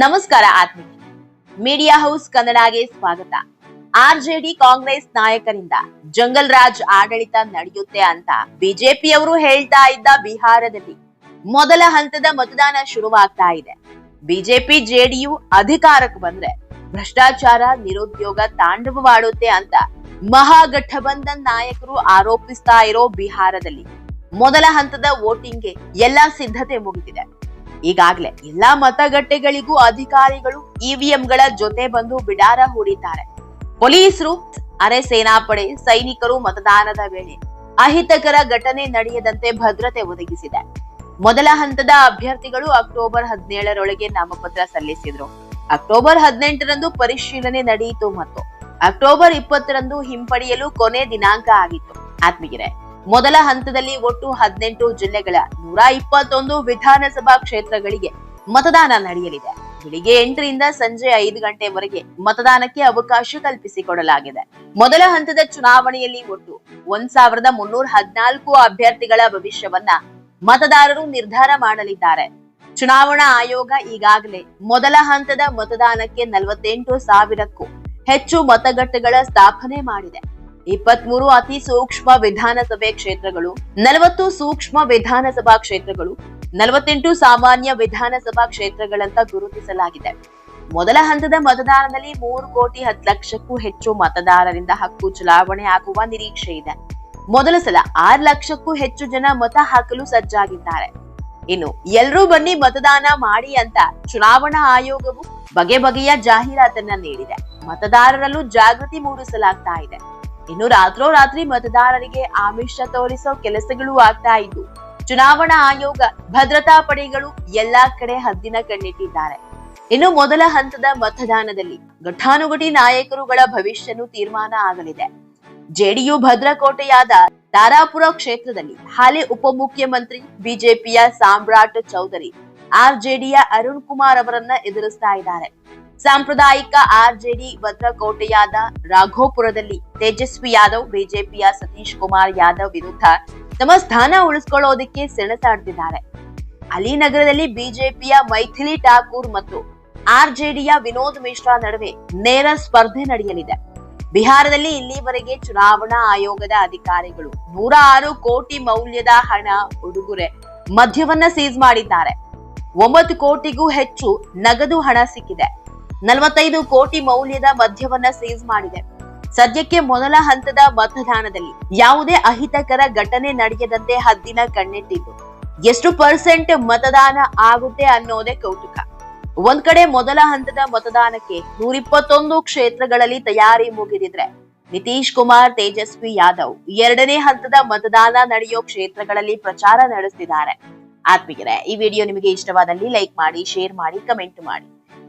ನಮಸ್ಕಾರ ಆತ್ಮೀಯ. Media house ಕನ್ನಡಗೆ ಸ್ವಾಗತ. ಆರ್ಜೆಡಿ ಕಾಂಗ್ರೆಸ್ ನಾಯಕರಿಂದ ಜಂಗಲ್ ರಾಜ್ ಆಡಳಿತ ನಡೆಯುತ್ತೆ ಅಂತ ಬಿಜೆಪಿಯವರು ಹೇಳ್ತಾ ಇದ್ದ ಬಿಹಾರದಲ್ಲಿ ಮೊದಲ ಹಂತದ ಮತದಾನ ಶುರುವಾಗ್ತಾ ಇದೆ. ಬಿಜೆಪಿ ಜೆಡಿಯು ಅಧಿಕಾರಕ್ಕೆ ಬಂದ್ರೆ ಭ್ರಷ್ಟಾಚಾರ ನಿರುದ್ಯೋಗ ತಾಂಡವವಾಡುತ್ತೆ ಅಂತ ಮಹಾಗಠಬಂಧನ್ ನಾಯಕರು ಆರೋಪಿಸ್ತಾ ಇರೋ ಬಿಹಾರದಲ್ಲಿ ಮೊದಲ ಹಂತದ ವೋಟಿಂಗ್ಗೆ ಎಲ್ಲಾ ಸಿದ್ಧತೆ ಮುಗಿದಿದೆ. ಈಗಾಗಲೇ ಎಲ್ಲಾ ಮತಗಟ್ಟೆಗಳಿಗೂ ಅಧಿಕಾರಿಗಳು ಇವಿಎಂಗಳ ಜೊತೆ ಬಂದು ಬಿಡಾರ ಹೂಡಿದ್ದಾರೆ. ಪೊಲೀಸರು ಅರೆ ಸೇನಾಪಡೆ ಸೈನಿಕರು ಮತದಾನದ ವೇಳೆ ಅಹಿತಕರ ಘಟನೆ ನಡೆಯದಂತೆ ಭದ್ರತೆ ಒದಗಿಸಿದೆ. ಮೊದಲ ಹಂತದ ಅಭ್ಯರ್ಥಿಗಳು ಅಕ್ಟೋಬರ್ ಹದಿನೇಳರೊಳಗೆ ನಾಮಪತ್ರ ಸಲ್ಲಿಸಿದ್ರು. ಅಕ್ಟೋಬರ್ ಹದಿನೆಂಟರಂದು ಪರಿಶೀಲನೆ ನಡೆಯಿತು ಮತ್ತು ಅಕ್ಟೋಬರ್ ಇಪ್ಪತ್ತರಂದು ಹಿಂಪಡೆಯಲು ಕೊನೆ ದಿನಾಂಕ ಆಗಿತ್ತು. ಆತ್ಮೀಗೆರೆ ಮೊದಲ ಹಂತದಲ್ಲಿ ಒಟ್ಟು ಹದಿನೆಂಟು ಜಿಲ್ಲೆಗಳ ನೂರ ಇಪ್ಪತ್ತೊಂದು ವಿಧಾನಸಭಾ ಕ್ಷೇತ್ರಗಳಿಗೆ ಮತದಾನ ನಡೆಯಲಿದೆ. ಬೆಳಿಗ್ಗೆ ಎಂಟರಿಂದ ಸಂಜೆ ಐದು ಗಂಟೆವರೆಗೆ ಮತದಾನಕ್ಕೆ ಅವಕಾಶ ಕಲ್ಪಿಸಿಕೊಡಲಾಗಿದೆ. ಮೊದಲ ಹಂತದ ಚುನಾವಣೆಯಲ್ಲಿ ಒಟ್ಟು ಒಂದ್ ಸಾವಿರದ ಮುನ್ನೂರ ಹದಿನಾಲ್ಕು ಅಭ್ಯರ್ಥಿಗಳ ಭವಿಷ್ಯವನ್ನ ಮತದಾರರು ನಿರ್ಧಾರ ಮಾಡಲಿದ್ದಾರೆ. ಚುನಾವಣಾ ಆಯೋಗ ಈಗಾಗಲೇ ಮೊದಲ ಹಂತದ ಮತದಾನಕ್ಕೆ ನಲವತ್ತೆಂಟು ಸಾವಿರಕ್ಕೂ ಹೆಚ್ಚು ಮತಗಟ್ಟೆಗಳ ಸ್ಥಾಪನೆ ಮಾಡಿದೆ. ಇಪ್ಪತ್ಮೂರು ಅತಿ ಸೂಕ್ಷ್ಮ ವಿಧಾನಸಭೆ ಕ್ಷೇತ್ರಗಳು, ನಲವತ್ತು ಸೂಕ್ಷ್ಮ ವಿಧಾನಸಭಾ ಕ್ಷೇತ್ರಗಳು, ನಲವತ್ತೆಂಟು ಸಾಮಾನ್ಯ ವಿಧಾನಸಭಾ ಕ್ಷೇತ್ರಗಳಂತ ಗುರುತಿಸಲಾಗಿದೆ. ಮೊದಲ ಹಂತದ ಮತದಾನದಲ್ಲಿ ಮೂರು ಕೋಟಿ ಹತ್ತು ಲಕ್ಷಕ್ಕೂ ಹೆಚ್ಚು ಮತದಾರರಿಂದ ಹಕ್ಕು ಚಲಾವಣೆ ಆಗುವ ನಿರೀಕ್ಷೆ ಇದೆ. ಮೊದಲ ಸಲ ಆರು ಲಕ್ಷಕ್ಕೂ ಹೆಚ್ಚು ಜನ ಮತ ಹಾಕಲು ಸಜ್ಜಾಗಿದ್ದಾರೆ. ಇನ್ನು ಎಲ್ರೂ ಬನ್ನಿ ಮತದಾನ ಮಾಡಿ ಅಂತ ಚುನಾವಣಾ ಆಯೋಗವು ಬಗೆ ಬಗೆಯ ಜಾಹೀರಾತನ್ನ ನೀಡಿದೆ. ಮತದಾರರಲ್ಲೂ ಜಾಗೃತಿ ಮೂಡಿಸಲಾಗ್ತಾ ಇದೆ. ಇನ್ನು ರಾತ್ರೋರಾತ್ರಿ ಮತದಾರರಿಗೆ ಆಮಿಷ ತೋರಿಸೋ ಕೆಲಸಗಳು ಆಗ್ತಾ ಇದ್ದು, ಚುನಾವಣಾ ಆಯೋಗ ಭದ್ರತಾ ಪಡೆಗಳು ಎಲ್ಲಾ ಕಡೆ ಹದ್ದಿನ ಕಣ್ಣಿಟ್ಟಿದ್ದಾರೆ. ಇನ್ನು ಮೊದಲ ಹಂತದ ಮತದಾನದಲ್ಲಿ ಘಟಾನುಘಟಿ ನಾಯಕರುಗಳ ಭವಿಷ್ಯನು ತೀರ್ಮಾನ ಆಗಲಿದೆ. ಜೆಡಿಯು ಭದ್ರಕೋಟೆಯಾದ ತಾರಾಪುರ ಕ್ಷೇತ್ರದಲ್ಲಿ ಹಾಲಿ ಉಪಮುಖ್ಯಮಂತ್ರಿ ಬಿಜೆಪಿಯ ಸಾಮ್ರಾಟ್ ಚೌಧರಿ, ಆರ್ಜೆಡಿಯ ಅರುಣ್ ಕುಮಾರ್ ಅವರನ್ನ ಎದುರಿಸ್ತಾ ಇದ್ದಾರೆ. ಸಾಂಪ್ರದಾಯಿಕ ಆರ್ಜೆಡಿ ಭದ್ರಕೋಟೆಯಾದ ರಾಘೋಪುರದಲ್ಲಿ ತೇಜಸ್ವಿ ಯಾದವ್, ಬಿಜೆಪಿಯ ಸತೀಶ್ ಕುಮಾರ್ ಯಾದವ್ ವಿರುದ್ಧ ತಮ್ಮ ಸ್ಥಾನ ಉಳಿಸ್ಕೊಳ್ಳೋದಕ್ಕೆ ಸೆಣಸಾಡ್ತಿದ್ದಾರೆ. ಅಲಿ ನಗರದಲ್ಲಿ ಬಿಜೆಪಿಯ ಮೈಥಿಲಿ ಠಾಕೂರ್ ಮತ್ತು ಆರ್ಜೆಡಿಯ ವಿನೋದ್ ಮಿಶ್ರಾ ನಡುವೆ ನೇರ ಸ್ಪರ್ಧೆ ನಡೆಯಲಿದೆ. ಬಿಹಾರದಲ್ಲಿ ಇಲ್ಲಿವರೆಗೆ ಚುನಾವಣಾ ಆಯೋಗದ ಅಧಿಕಾರಿಗಳು ನೂರ ಆರು ಕೋಟಿ ಮೌಲ್ಯದ ಹಣ ಉಡುಗೊರೆ ಮದ್ಯವನ್ನ ಸೀಸ್ ಮಾಡಿದ್ದಾರೆ. ಒಂಬತ್ತು ಕೋಟಿಗೂ ಹೆಚ್ಚು ನಗದು ಹಣ ಸಿಕ್ಕಿದೆ. ನಲವತ್ತೈದು ಕೋಟಿ ಮೌಲ್ಯದ ಮದ್ಯವನ್ನ ಸೀಸ್ ಮಾಡಿದೆ. ಸದ್ಯಕ್ಕೆ ಮೊದಲ ಹಂತದ ಮತದಾನದಲ್ಲಿ ಯಾವುದೇ ಅಹಿತಕರ ಘಟನೆ ನಡೆಯದಂತೆ ಹದ್ದಿನ ಕಣ್ಣಿಟ್ಟಿದ್ದು. ಎಷ್ಟು ಪರ್ಸೆಂಟ್ ಮತದಾನ ಆಗುತ್ತೆ ಅನ್ನೋದೇ ಕೌತುಕ. ಒಂದ್ ಕಡೆ ಮೊದಲ ಹಂತದ ಮತದಾನಕ್ಕೆ ನೂರಿಪ್ಪತ್ತೊಂದು ಕ್ಷೇತ್ರಗಳಲ್ಲಿ ತಯಾರಿ ಮುಗಿದಿದ್ರೆ, ನಿತೀಶ್ ಕುಮಾರ್, ತೇಜಸ್ವಿ ಯಾದವ್ ಎರಡನೇ ಹಂತದ ಮತದಾನ ನಡೆಯೋ ಕ್ಷೇತ್ರಗಳಲ್ಲಿ ಪ್ರಚಾರ ನಡೆಸಿದ್ದಾರೆ ಆತ್ಮೀಯರೇ, ಈ ವಿಡಿಯೋ ನಿಮಗೆ ಇಷ್ಟವಾದಲ್ಲಿ ಲೈಕ್ ಮಾಡಿ, ಶೇರ್ ಮಾಡಿ, ಕಮೆಂಟ್ ಮಾಡಿ.